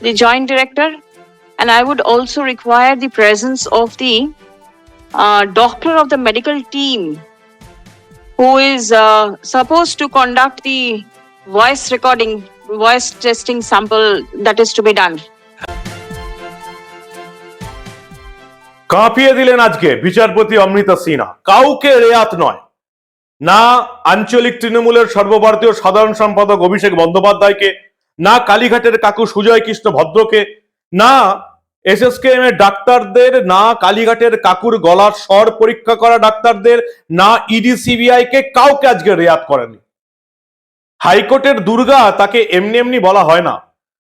the joint director, and I would also require the presence of the uh, doctor of the medical team who is uh, supposed to conduct the voice recording, voice testing sample that is to be done. কাঁপিয়ে দিলেন আজকে বিচারপতি অমৃতা সিনহা কাউকে রেয়াত নয় না আঞ্চলিক তৃণমূলের সর্বভারতীয় সাধারণ সম্পাদক অভিষেক বন্দ্যোপাধ্যায়কে না কালীঘাটের কাকু সুজয় কৃষ্ণ ভদ্রকে, না এস এস এসএসকেএম এর ডাক্তারদের, না কালীঘাটের কাকুর গলার স্বর পরীক্ষা করা ডাক্তারদের, না ইডি সিবিআই কে কাউকে আজকে রেয়াত করেনি। হাইকোর্টের দুর্গা তাকে এমনি এমনি বলা হয় না।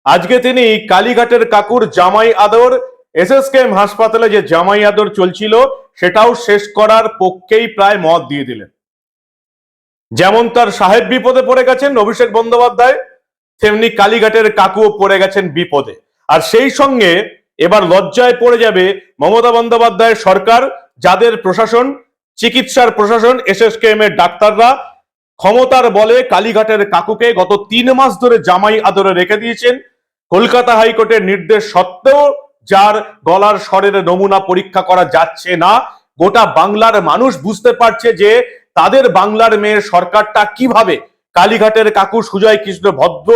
আজকে তিনি কালীঘাটের কাকুর জামাই আদর, এসএসকেএম হাসপাতালে যে জামাই আদর চলছিল, সেটাও শেষ করার পক্ষেই প্রায় মত দিয়ে দিলেন। যেমন তার সাহেব বিপদে পড়ে গেছেন অভিষেক বন্দ্যোপাধ্যায় তেমনি কালীঘাটের কাকুও পড়ে গেছেন বিপদে। আর সেই সঙ্গে এবার লজ্জায় পড়ে যাবে মমতা বন্দ্যোপাধ্যায়ের সরকার, যাদের প্রশাসন, চিকিৎসার প্রশাসন, এসএসকেএম এর ডাক্তাররা ক্ষমতার বলে কালীঘাটের কাকুকে গত তিন মাস ধরে জামাই আদরে রেখে দিয়েছেন। কলকাতা হাইকোর্টের নির্দেশ সত্ত্বেও যার গলার স্বরের নমুনা পরীক্ষা করা যাচ্ছে না, গোটা বাংলার মানুষ বুঝতে পারছে যে তাদের বাংলার মেয়ের সরকারটা কীভাবে কালীঘাটের কাকু সুজয় কৃষ্ণ ভদ্র,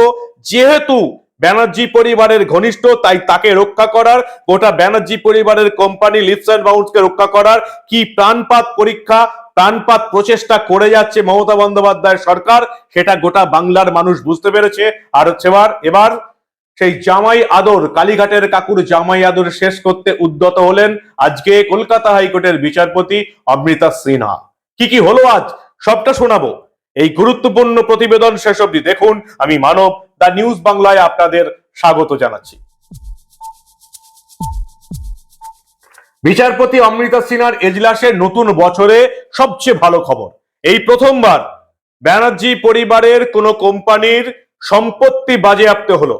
যেহেতু ব্যানার্জি পরিবারের ঘনিষ্ঠ, তাই তাকে রক্ষা করার, গোটা ব্যানার্জি পরিবারের কোম্পানি লিপস অ্যান্ড বাউন্সকে রক্ষা করার কি প্রাণপাত পরীক্ষা, প্রাণপাত প্রচেষ্টা করে যাচ্ছে মমতা বন্দ্যোপাধ্যায়ের সরকার, সেটা গোটা বাংলার মানুষ বুঝতে পেরেছে। আর হচ্ছে এবার সেই জামাই আদর, কালীঘাটের কাকুর জামাই আদর শেষ করতে উদ্যত হলেন আজকে কলকাতা হাইকোর্টের বিচারপতি অমৃতা সিনহা। কি কি হলো আজ? সবটা শোনাবো। এই গুরুত্বপূর্ণ প্রতিবেদন শেষ অবধি দেখুন। আমি মানব দা নিউজ বাংলায় আপনাদের স্বাগত জানাচ্ছি। বিচারপতি অমৃতা সিনহার এজলাসের নতুন বছরে সবচেয়ে ভালো খবর। এই প্রথমবার ব্যানার্জি পরিবারের কোনো কোম্পানির সম্পত্তি বাজেয়াপ্ত হলো।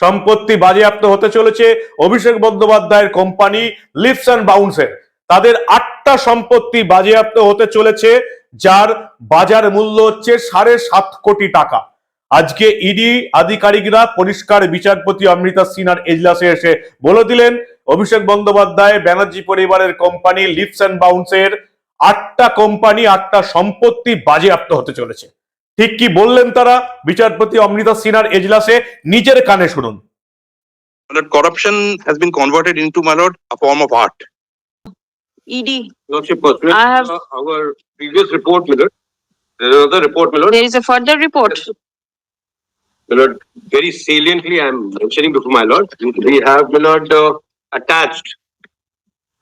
সম্পত্তি বাজেয়াপ্ত হতে চলেছে অভিষেক বন্দ্যোপাধ্যায়ের কোম্পানি লিপস অ্যান্ড বাউন্সের। তাদের আটটা সম্পত্তি বাজেয়াপ্ত হতে চলেছে যার বাজার মূল্য হচ্ছে সাড়ে সাত কোটি টাকা। আজকে ইডি আধিকারিকরা পরিষ্কার বিচারপতি অমৃতা সিনহার এজলাসে এসে বলে দিলেন অভিষেক বন্দ্যোপাধ্যায় ব্যানার্জি পরিবারের কোম্পানি লিপস অ্যান্ড বাউন্সের আটটা কোম্পানি আটটা সম্পত্তি বাজেয়াপ্ত হতে চলেছে। ঠিক কি বললেন তারা? বিচারপতি অমৃতা সিনহার এজলাসে নিজের কানে শুনুন। Lord, corruption has been converted into, my lord, a form of art. ED, Lordship, pursuant I have- to our previous report, my lord, there is another report, my lord. there is a further report. My lord, very saliently, I am mentioning before my lord, we have, my lord, uh, attached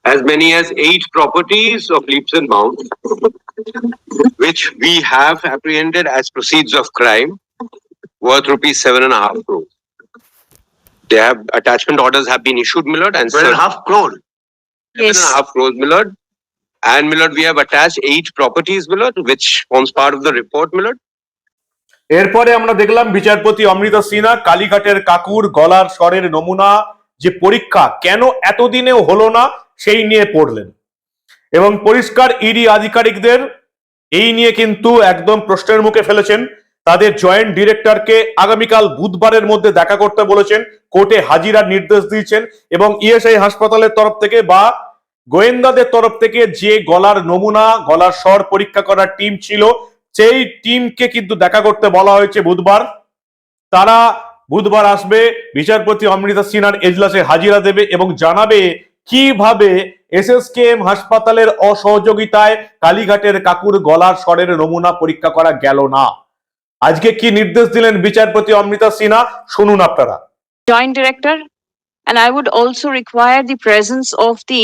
as many as eight properties of leaps and bounds, which we have apprehended as proceeds of crime worth rupees seven and a half crores. They have, attachment orders have been issued, my lord, and. One and a cer- half crore. Seven and a half crores, my lord. And my lord, we have attached eight properties, my lord, which forms part of the report, my lord. এরপরে আমরা দেখলাম বিচারপতি অমৃতা সিনহা কালীঘাটের কাকুর গলার স্বরের নমুনা যে পরীক্ষা কেন এতদিনেও হলো না সেই নিয়ে পড়লেন এবং পরিষ্কার ইডি আধিকারিকদের এই নিয়ে কিন্তু একদম প্রশ্নের মুখে ফেলেছেন তাদের জয়েন্ট ডিরেক্টরকে আগামীকাল বুধবারের মধ্যে দেখা করতে বলেছেন কোর্টে হাজিরার নির্দেশ দিয়েছেন এবং ইএসআই হাসপাতালের তরফ থেকে বা গোয়েন্দাদের তরফ থেকে যে গলার নমুনা, গলার স্বর পরীক্ষা করার টিম ছিল, সেই টিমকে কিন্তু দেখা করতে বলা হয়েছে বুধবার। তারা বুধবার আসবে, বিচারপতি অমৃতা সিনহার এজলাসে হাজিরা দেবে এবং জানাবে কীভাবে এসএসকেএম হাসপাতালের অসহযোগিতায় কালীঘাটের কাকুর গলার স্বরের নমুনা পরীক্ষা করা গেল না। আজকে কি নির্দেশ দিলেন বিচারপতি অমৃতা সিনহা? শুনুন আপনারা। Joint director and I would also require the presence of the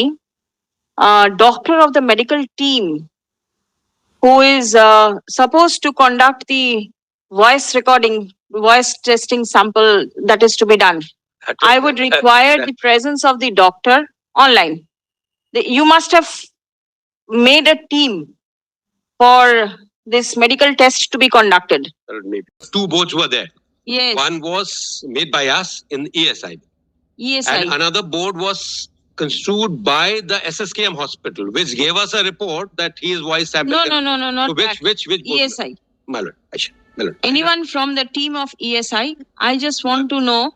uh, doctor of the medical team who is uh, supposed to conduct the voice recording, voice testing sample that is to be done. I would require the presence of the doctor online. The- You must have made a team for this medical test to be conducted. My lord, maybe. Two boards were there. Yes, One was made by us in ESI. yes, And another board was construed by the SSKM hospital, which gave us a report that he is voice no, tablet. no, no, no, not So which, that. which, which? board? ESI. My lord, Aisha, my lord. anyone from the team of ESI, I just want to know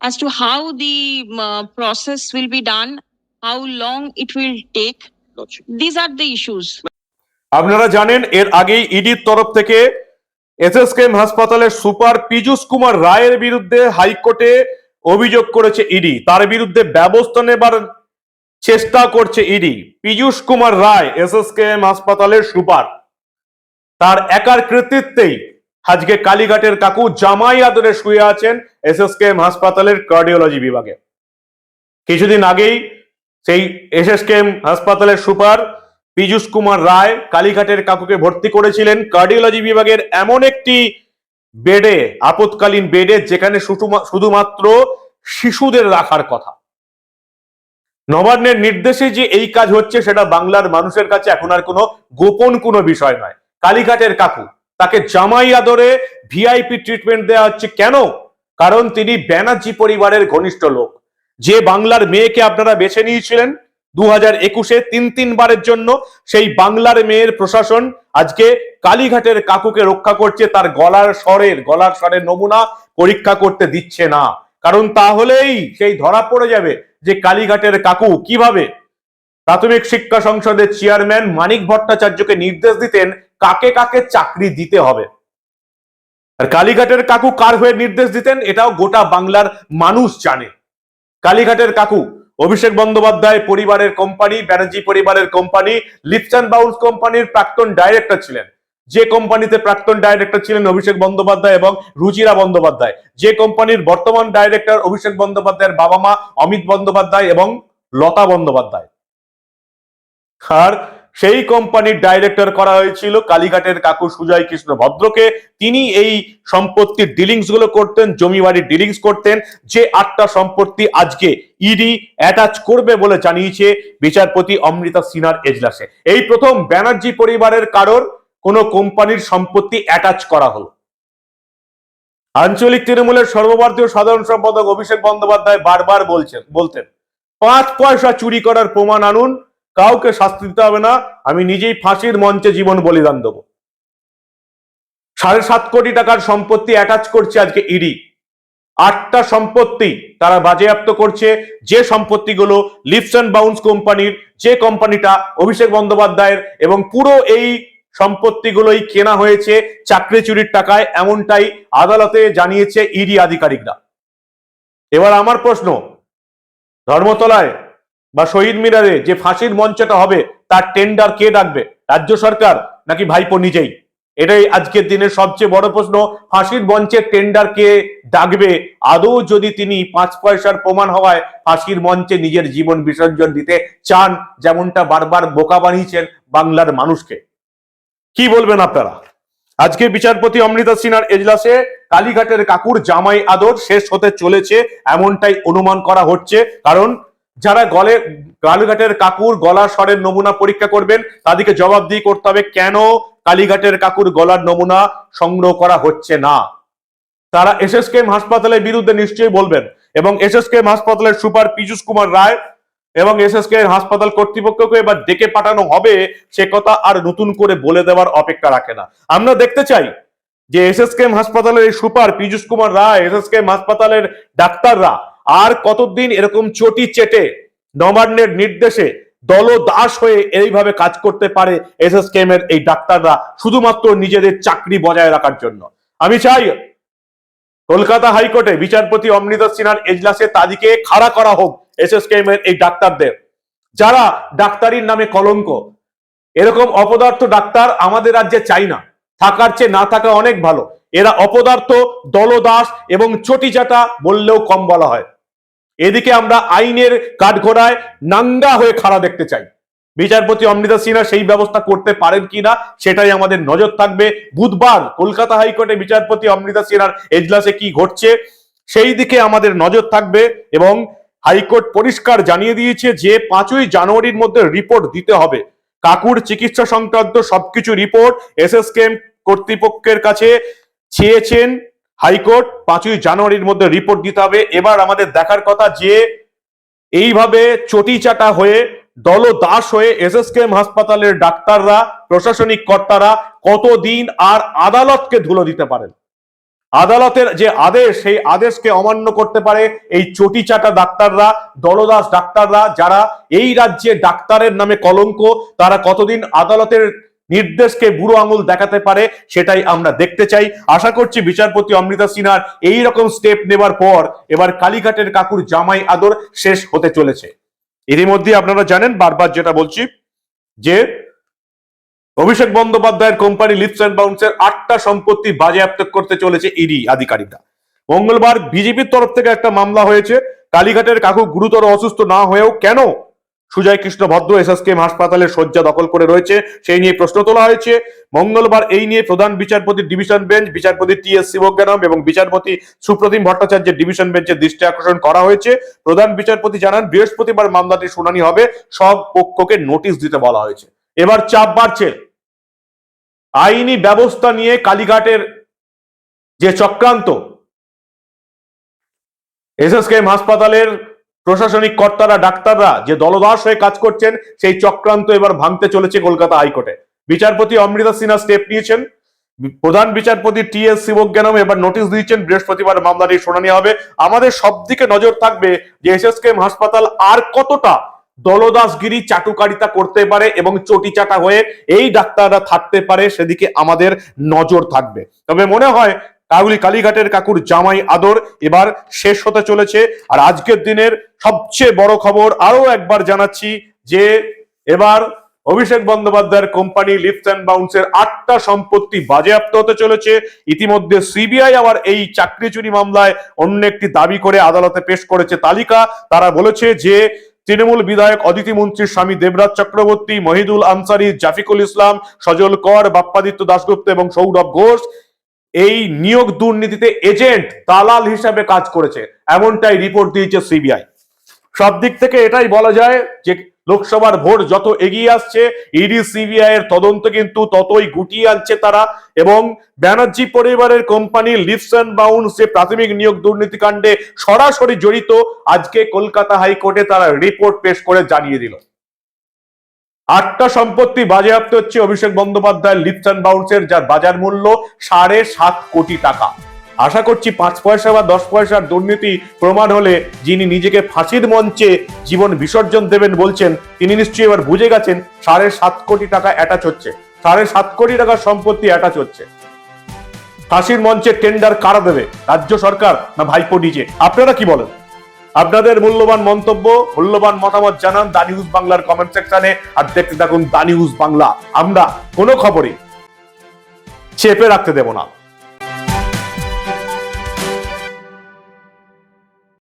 as to how the um, uh, process will be done, how long it will take. These are the issues. আপনারা জানেন এর আগেই ইডির তরফ থেকে SSKM হাসপাতালের super Piyush Kumar রায়ের বিরুদ্ধে হাইকোর্টে অভিযোগ করেছে ইডি। তার বিরুদ্ধে ব্যবস্থা নেবার চেষ্টা করছে ইডি। পীযূষ কুমার রায়, এসএসকেএম হাসপাতালের সুপার। তার একার কৃতিত্বেই আজকে কালীঘাটের কাকু জামাই আদরে শুয়ে আছেন এসএসকেএম হাসপাতালের কার্ডিওলজি বিভাগে। কিছুদিন আগেই সেই এসএসকেএম হাসপাতালের সুপার পীযূষ কুমার রায় কালীঘাটের কাকুকে ভর্তি করেছিলেন। কার্ডিওলজি বিভাগের এমন একটি বেডে আপতকালীন বেডে, যেখানে শুধুমাত্র শিশুদের রাখার কথা। নবান্নের নির্দেশে যে এই কাজ হচ্ছে, সেটা বাংলার মানুষের কাছে এখন আর কোনো গোপন কোনো বিষয় নয়। কালীঘাটের কাকু, তাকে জামাই আদরে ভিআইপি ট্রিটমেন্ট দেওয়া হচ্ছে কেন? কারণ তিনি ব্যানার্জি পরিবারের ঘনিষ্ঠ লোক। যে বাংলার মেয়েকে আপনারা বেছে নিয়েছিলেন দু হাজার একুশে তিন তিনবারের জন্য, সেই বাংলার মেয়ের প্রশাসন আজকে কালীঘাটের কাকুকে রক্ষা করছে, তার গলার স্বরের গলার স্বরের নমুনা পরীক্ষা করতে দিচ্ছে না। কারণ তাহলেই সেই ধরা পড়ে যাবে যে কালীঘাটের কাকু কীভাবে প্রাথমিক শিক্ষা সংসদের চেয়ারম্যান মানিক ভট্টাচার্যকে নির্দেশ দিতেন কাকে কাকে চাকরি দিতে হবে। আর কালীঘাটের কাকু কার হয়ে নির্দেশ দিতেন, এটাও গোটা বাংলার মানুষ জানে। কালীঘাটের কাকু অভিষেক বন্দ্যোপাধ্যায় পরিবারের কোম্পানি ব্যানার্জি পরিবারের কোম্পানি লিপসান বাউলস কোম্পানির প্রাক্তন ডাইরেক্টর ছিলেন। যে কোম্পানিতে প্রাক্তন ডাইরেক্টর ছিলেন অভিষেক বন্দ্যোপাধ্যায় এবং রুচিরা বন্দ্যোপাধ্যায়। যে কোম্পানির বর্তমান ডাইরেক্টর অভিষেক বন্দ্যোপাধ্যায়ের বাবা মা অমিত বন্দ্যোপাধ্যায় এবং লতা বন্দ্যোপাধ্যায়। আর সেই কোম্পানির ডাইরেক্টর করা হয়েছিল কালীঘাটের কাকু সুজয় কৃষ্ণ ভদ্রকে। তিনি এই সম্পত্তির ডিলিংসগুলো করতেন জমি বাড়ির ডিলিংস করতেন। যে আটটা সম্পত্তি আজকে ইডি অ্যাটাচ করবে বলে জানিয়েছে বিচারপতি অমৃতা সিনহার এজলাসে। এই প্রথম ব্যানার্জি পরিবারের কারোর কোন কোম্পানির সম্পত্তি অ্যাটাচ করা হলো। আঞ্চলিক তৃণমূলের সর্বভারতীয় সাধারণ সম্পাদক অভিষেক বন্দ্যোপাধ্যায় বারবার বলছেন, বলতেন, পাঁচ পয়সা চুরি করার প্রমাণ আনুন কাউকে শাস্তি দিতে হবে না, আমি নিজেই ফাঁসির মঞ্চে জীবন বলিদান দেবো। সাড়ে সাত কোটি টাকার সম্পত্তি অ্যাটাচ করছে আজকে ইডি আটটা সম্পত্তি তারা বাজেয়াপ্ত করছে, যে সম্পত্তিগুলো লিপস অ্যান্ড বাউন্স কোম্পানির, যে কোম্পানিটা অভিষেক বন্দ্যোপাধ্যায়ের এবং পুরো এই সম্পত্তিগুলোই কেনা হয়েছে চাকরি চুরির টাকায়, এমনটাই আদালতে জানিয়েছে ইডি আধিকারিকরা। এবার আমার প্রশ্ন, ধর্মতলায় বা শহীদ মিনারে যে ফাঁসির মঞ্চটা হবে, তার টেন্ডার কে ডাকবে? রাজ্য সরকার নাকি ভাইপো নিজেই? এটাই আজকের দিনের সবচেয়ে বড় প্রশ্ন। ফাঁসির মঞ্চের টেন্ডার কে ডাকবে? আদৌ যদি তিনি পাঁচ পয়সার প্রমাণ হওয়ায় ফাঁসির মঞ্চে নিজের জীবন বিসর্জন দিতে চান, যেমনটা বারবার বোকা বানিয়েছেন বাংলার মানুষকে। কি বলবেন আপনারা? আজকে বিচারপতি অমৃতা সিনহার এজলাসে কালীঘাটের কাকুর জামাই আদর শেষ হতে চলেছে, এমনটাই অনুমান করা হচ্ছে। কারণ যারা গলে কালীঘাটের কাকুর গলার স্বরের নমুনা পরীক্ষা করবেন, তাদেরকে জবাব দিয়ে করতে হবে কেন কালীঘাটের কাকুর গলার নমুনা সংগ্রহ করা হচ্ছে না। তারা এসএসকেএম হাসপাতালের বিরুদ্ধে নিশ্চয়ই বলবেন এবং এসএসকেএম হাসপাতালের সুপার পীযূষ কুমার রায় এবং এসএসকে হাসপাতাল কর্তৃপক্ষকে এবার ডেকে পাঠানো হবে, সে কথা আর নতুন করে বলে দেওয়ার অপেক্ষা রাখে না। আমরা দেখতে চাই যে এসএসকেএম হাসপাতালের এই সুপার পীযূষ কুমার রায় এসএসকেএম হাসপাতালের ডাক্তাররা আর কতদিন এরকম চটি চেটে নবান্নের নির্দেশে দল দাস হয়ে এইভাবে কাজ করতে পারে এসএসকেএম এর এই ডাক্তাররা শুধুমাত্র নিজেদের চাকরি বজায় রাখার জন্য। আমি চাই কলকাতা হাইকোর্টে বিচারপতি অমৃতা সিনহার এজলাসে তাদেরকে খাড়া করা হোক এসএসকেএম এর এই ডাক্তারদের। যারা ডাক্তারির নামে কলঙ্ক, এরকম অপদার্থ ডাক্তার আমাদের রাজ্যে চাই না। থাকার চেয়ে না থাকা অনেক ভালো। এরা অপদার্থ, দলদাস এবং চটিচাটা বললেও কম বলা হয়। এদিকে আমরা আইনের কাঠঘোড়ায় নাঙ্গা হয়ে খাড়া দেখতে চাই। বিচারপতি অমৃতা সিনহা সেই ব্যবস্থা করতে পারেন কিনা সেটাই আমাদের নজর থাকবে। বুধবার কলকাতা হাইকোর্টে বিচারপতি অমৃতা সিনহার এজলাসে কি ঘটছে সেই দিকে আমাদের নজর থাকবে এবং হাইকোর্ট পরিষ্কার জানিয়ে দিয়েছে যে পাঁচই জানুয়ারির মধ্যে রিপোর্ট দিতে হবে। কাকুর চিকিৎসা সংক্রান্ত সবকিছু রিপোর্ট এসএসকেএম কর্তৃপক্ষের কাছে চেয়েছেন হাইকোর্ট, পাঁচই জানুয়ারির মধ্যে রিপোর্ট দিতে হবে। এবার আমাদের দেখার কথা যে এইভাবে চটি চাটা হয়ে, দল দাস হয়ে এসএসকেএম হাসপাতালের ডাক্তাররা, প্রশাসনিক কর্তারা কতদিন আর আদালতকে ধুলো দিতে পারেন? আদালতের যে আদেশ, সেই আদেশকে অমান্য করতে পারে এই চটি চাটা ডাক্তাররা, দলদাস ডাক্তাররা, যারা এই রাজ্যে ডাক্তারের নামে কলঙ্ক, তারা কতদিন আদালতের নির্দেশকে বুড়ো আঙুল দেখাতে পারে, সেটাই আমরা দেখতে চাই। আশা করছি বিচারপতি অমৃতা সিনহার এই রকম স্টেপ নেবার পর এবার কালীঘাটের কাকুর জামাই আদর শেষ হতে চলেছে। এরই ইতিমধ্যে আপনারা জানেন, বারবার যেটা বলছি, যে অভিষেক বন্দ্যোপাধ্যায়ের কোম্পানি লিপস অ্যান্ড বাউন্সের আটটা সম্পত্তি বাজেয়াপ্ত করতে চলেছে ইডি আধিকারিকরা। মঙ্গলবার বিজেপির তরফ থেকে একটা মামলা হয়েছে। কালীঘাটের কাকু গুরুতর অসুস্থ না হয়েও কেন সুজয় কৃষ্ণ ভদ্র এসএসকেএম হাসপাতালের শয্যা দখল করে রয়েছে, সেই নিয়ে প্রশ্ন তোলা হয়েছে। মঙ্গলবার এই নিয়ে প্রধান বিচারপতি ডিভিশন বেঞ্চ, বিচারপতি টি এস শিবজ্ঞানম এবং বিচারপতি সুপ্রতিম ভট্টাচার্যের ডিভিশন বেঞ্চের দৃষ্টি আকর্ষণ করা হয়েছে। প্রধান বিচারপতি জানান, বৃহস্পতিবার মামলাটি শুনানি হবে, সব পক্ষকে নোটিশ দিতে বলা হয়েছে। এবার চাপ বাড়ছে। আইনি ব্যবস্থা নিয়ে কালীঘাটের যে চক্রান্ত, এসএসকেএম হাসপাতালের প্রশাসনিক কর্তারা, ডাক্তাররা যে দলদাস হয়ে কাজ করছেন, সেই চক্রান্ত এবার ভাঙতে চলেছে কলকাতা হাইকোর্টে। বিচারপতি অমৃতা সিনহা স্টেপ নিয়েছেন। প্রধান বিচারপতি টি এস শিবজ্ঞানম এবার নোটিশ দিয়েছেন, বৃহস্পতিবার মামলাটি শুনানি হবে। আমাদের সব দিকে নজর থাকবে যে এসএসকেএম হাসপাতাল আর কতটা দলদাসগিরি, চাটুকারিতা করতে পারে এবং চটি চাটা হয়ে এই ডাক্তাররা থাকতে পারে, সেদিকে আমাদের নজর থাকবে। তবে মনে হয় কাগুলি কালীঘাটের কাকুর জামাই আদর এবার শেষ হতে চলেছে। আর আজকের দিনের সবচেয়ে বড় খবর আরও একবার জানাচ্ছি যে এবার অভিষেক বন্দ্যোপাধ্যায়ের কোম্পানি লিফট অ্যান্ড বাউন্সের আটটা সম্পত্তি বাজেয়াপ্ত হতে চলেছে। ইতিমধ্যে সিবিআই আবার এই চাকরি চুরি মামলায় অন্য একটি দাবি করে আদালতে পেশ করেছে তালিকা। তারা বলেছে যে তৃণমূল বিধায়ক অদিতি মন্ত্রীর স্বামী দেবরাজ চক্রবর্তী, মহিদুল আনসারি, জাফিকুল ইসলাম, সজল কর, বাপ্পাদিত্য দাশগুপ্ত এবং সৌরভ ঘোষ এই নিয়োগ দুর্নীতিতে এজেন্ট দালাল হিসাবে কাজ করেছে, এমনটাই রিপোর্ট দিয়েছে সিবিআই সব দিক থেকে এটাই বলা যায় যে লোকসভার ভোট যত এগিয়ে আসছে, ইডি সিবিআই এর তদন্ত কিন্তু ততই গুটিয়ে আনছে তারা এবং ব্যানার্জি পরিবারের কোম্পানি লিপস অ্যান্ড বাউন্স, যে প্রাথমিক নিয়োগ দুর্নীতি কাণ্ডে সরাসরি জড়িত, আজকে কলকাতা হাইকোর্টে তারা রিপোর্ট পেশ করে জানিয়ে দিল। আটটা সম্পত্তি বাজেয়াপ্ত হচ্ছে অভিষেক বন্দ্যোপাধ্যায়ের লিপস অ্যান্ড বাউন্সের, যার বাজার মূল্য সাড়ে সাত কোটি টাকা। আশা করছি পাঁচ পয়সা বা দশ পয়সার দুর্নীতি প্রমাণ হলে যিনি নিজেকে ফাঁসির মঞ্চে জীবন বিসর্জন দেবেন বলছেন, তিনি নিশ্চয়ই এবার বুঝে গেছেন সাড়ে সাত কোটি টাকা অ্যাটাচ হচ্ছে। সাড়ে সাত কোটি টাকার সম্পত্তি অ্যাটাচ হচ্ছে। ফাঁসির মঞ্চে টেন্ডার কারা দেবে? রাজ্য সরকার না ভাইপো ডিজে? আপনারা কি বলেন? আপনাদের মূল্যবান মন্তব্য, মূল্যবান মতামত জানান দা নিউজ বাংলার কমেন্ট সেকশনে আর দেখতে থাকুন দা নিউজ বাংলা। আমরা কোনো খবরে চেপে রাখতে দেব না।